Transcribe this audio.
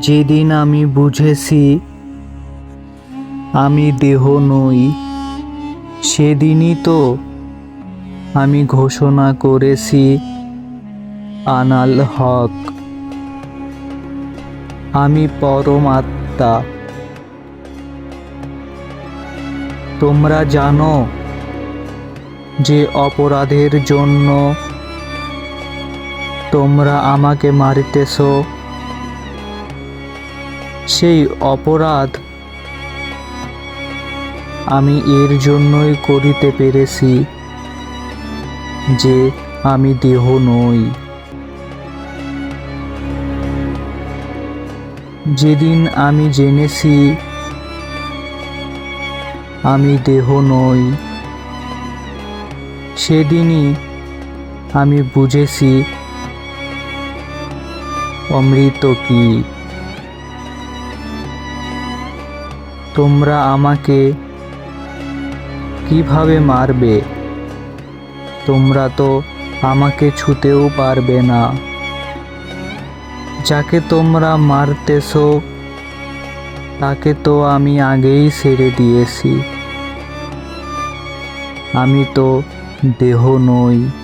যেদিন আমি বুঝেছি আমি দেহ নই, সেদিনই তো আমি ঘোষণা করেছি আনাল হক। আমি পরমাত্মা। তোমরা জানো যে অপরাধের জন্য তোমরা আমাকে মারিতেছ। সেই অপরাধ আমি এর জন্যই করিতে পেরেছি, যে আমি দেহ নই। যেদিন আমি জেনেছি, আমি দেহ নই। সেদিনই আমি বুঝেছি, অমৃত কি? তোমরা আমাকে কীভাবে মারবে? তোমরা তো আমাকে ছুতেও পারবে না। যাকে তোমরা মারতেছো, তাকে তো আমি আগেই ছেড়ে দিয়েছি। আমি তো দেহ নই।